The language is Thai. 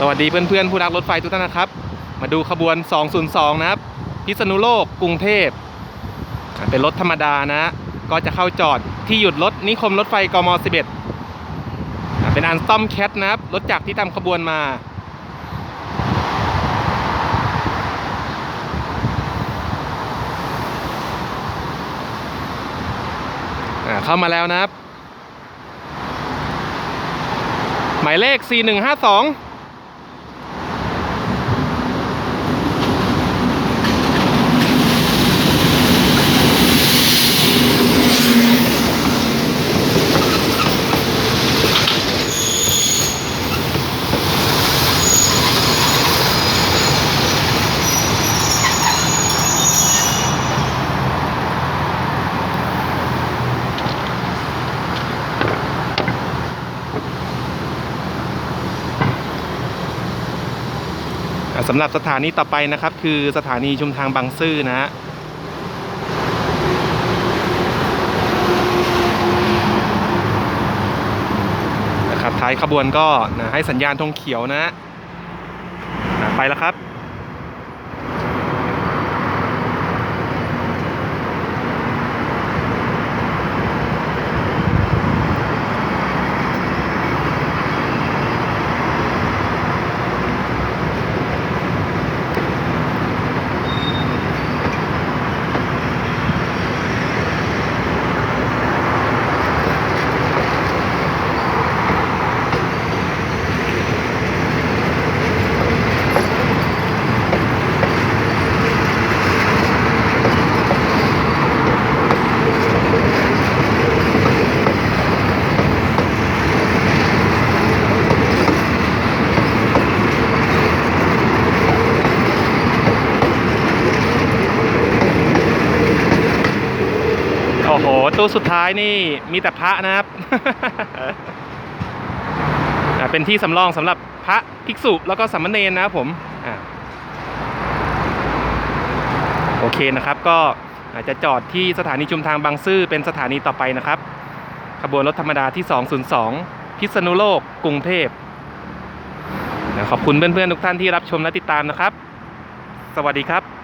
สวัสดีเพื่อนๆผู้รักรถไฟทุกท่านนะครับ มาดูขบวน 202 นะครับ พิษณุโลกกรุงเทพ เป็นรถธรรมดานะ ก็จะเข้าจอดที่หยุดรถนิคมรถไฟกม 11อ่าเป็นอันสตอมแคทนะครับ รถจักรที่ทำขบวนมาอ่าเข้ามาแล้วนะครับ หมายเลข 4152 สำหรับสถานีต่อไปนะครับ คือสถานีชุมทางบางซื่อนะฮะนะครับท้ายขบวนก็นะให้สัญญาณธงเขียวนะฮะไปแล้วครับ โอ้โห ตู้สุดท้ายนี่มีแต่พระนะครับ เป็นที่สำรองสำหรับพระภิกษุแล้วก็สามเณรนะครับผมอโอเคนะครับ ก็อาจจะจอดที่สถานีชุมทางบางซื่อเป็นสถานีต่อไปนะครับ ขบวนรถธรรมดาที่ 202 พิษณุโลก กรุงเทพขอบคุณเพื่อนๆทุกท่านที่รับชมและติดตามนะครับ สวัสดีครับ